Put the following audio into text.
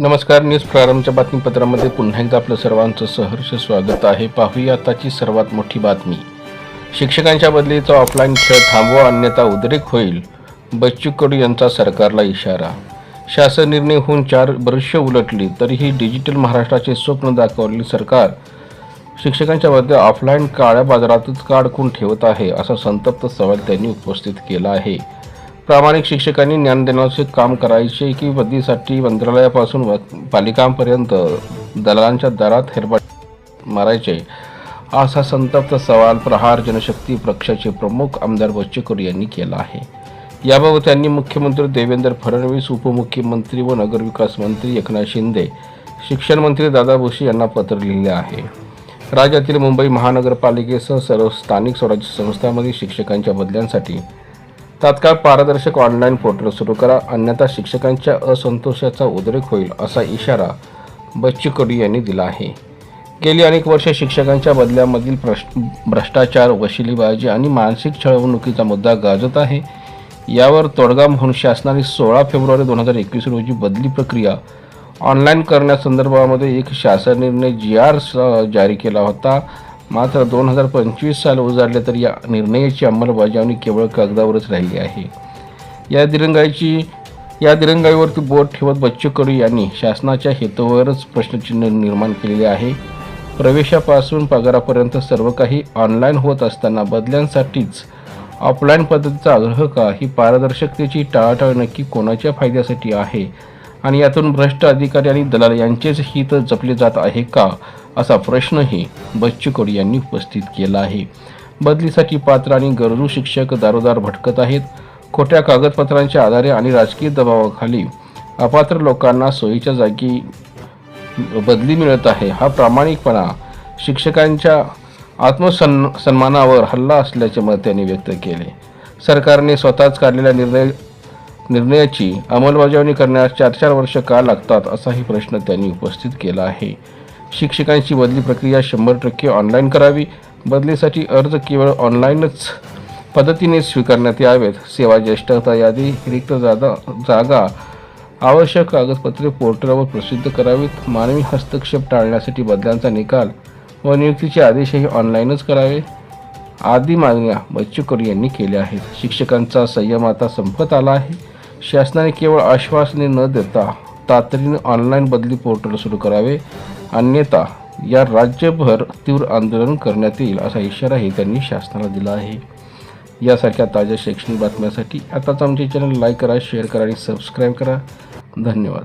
नमस्कार न्यूज प्रारंभच्या बातमीपत्रामध्ये पुन्हा एकदा आपलं सर्वांचं सहर्ष स्वागत आहे. पाहूया आताची सर्वात मोठी बातमी. शिक्षकांच्या बदलीचा ऑफलाईन खेळ थांबवा अन्यथा उद्रेक होईल बच्चू कडू यांचा सरकारला इशारा. शासन निर्णय होऊन चार वर्ष उलटली तरीही डिजिटल महाराष्ट्राचे स्वप्न दाखवलेले सरकार शिक्षकांच्या बदल्या ऑफलाईन काळ्या बाजारातच काढकून ठेवत आहे असा संतप्त सवाल त्यांनी उपस्थित केला आहे. प्रामाणिक शिक्षकांनी ज्ञान देण्याचे काम करायचे की बदलीसाठी मंत्रालयापासून पालिकांपर्यंत दलालांच्या दारात हेरपाट मारायचे? असा संतप्त सवाल प्रहार जनशक्ती पक्षाचे प्रमुख आमदार बच्चेकर यांनी केला आहे. याबाबत त्यांनी मुख्यमंत्री देवेंद्र फडणवीस उपमुख्यमंत्री व नगरविकास मंत्री एकनाथ शिंदे शिक्षण मंत्री दादा भुसे यांना पत्र लिहिले आहे. राज्यातील मुंबई महानगरपालिकेसह सर्व स्थानिक स्वराज्य संस्थांमध्ये शिक्षकांच्या बदल्यांसाठी तात्काळ पारदर्शक ऑनलाईन पोर्टल सुरू करा. अन्यथा शिक्षकांच्या असंतोषाचा उद्रेक होईल असा इशारा बच्चू कडू यांनी दिला आहे. गेली अनेक वर्ष शिक्षकांच्या बदल्यामधील प्रश भ्रष्टाचार वशिलीबाजी आणि मानसिक छळवणुकीचा मुद्दा गाजत आहे. यावर तोडगा म्हणून शासनाने सोळा फेब्रुवारी दोन हजार एकवीस रोजी बदली प्रक्रिया ऑनलाईन करण्यासंदर्भामध्ये एक शासन निर्णय जी आर जारी केला होता. मात्र दोन हजार पंचवीस साल उजाडले तर या निर्णयाची अंमलबजावणी केवळ कागदावरच राहिली आहे. या दिरंगाईची या दिरंगाईवरती बोट ठेवत बच्चू कडू यांनी शासनाच्या हेतूवरच प्रश्नचिन्ह निर्माण केलेले आहे. प्रवेशापासून पगारापर्यंत सर्व काही ऑनलाईन होत असताना बदल्यांसाठीच ऑफलाईन पद्धतीचा आग्रह का ही पारदर्शकतेची टाळाटाळ नक्की कोणाच्या फायद्यासाठी आहे? आणि यातून भ्रष्ट अधिकारी आणि दलाल यांचेच हित जपले जात आहे का? असा प्रश्नही बच्चू कडू यांनी उपस्थित केला आहे. बदलीसाठी पात्र आणि गरजू शिक्षक दारोदार भटकत आहेत. खोट्या कागदपत्रांच्या आधारे आणि राजकीय दबावाखाली अपात्र लोकांना सोयीच्या जागी बदली मिळत आहे. हा प्रामाणिकपणा शिक्षकांच्या आत्मसन सन्मानावर हल्ला असल्याचे मत त्यांनी व्यक्त केले. सरकारने स्वतःच काढलेल्या निर्णय निर्णयाची अंमलबजावणी करण्यास चार चार वर्ष का लागतात असाही प्रश्न त्यांनी उपस्थित केला आहे. शिक्षकांची बदली प्रक्रिया शंभर टक्के ऑनलाईन करावी. बदलीसाठी अर्ज केवळ ऑनलाईनच पद्धतीने स्वीकारण्यात यावेत. सेवा ज्येष्ठता यादी रिक्त जागा जागा आवश्यक कागदपत्रे पोर्टलवर प्रसिद्ध करावीत. मानवी हस्तक्षेप टाळण्यासाठी बदल्यांचा निकाल व नियुक्तीचे आदेशही ऑनलाईनच करावे. आदी मागण्या बच्चू कडू यांनी केल्या आहेत. शिक्षकांचा संयम आता संपत आला आहे. शासनाने केवळ आश्वासने न देता तातडीने ऑनलाईन बदली पोर्टल सुरू करावे. अन्यथा या राज्यभर तीव्र आंदोलन करण्यात येईल असा इशाराही त्यांनी शासनाला दिला आहे. यासारख्या ताज्या शैक्षणिक बातम्यांसाठी आताच आमचे चॅनल लाईक करा शेअर करा आणि सबस्क्राईब करा. धन्यवाद.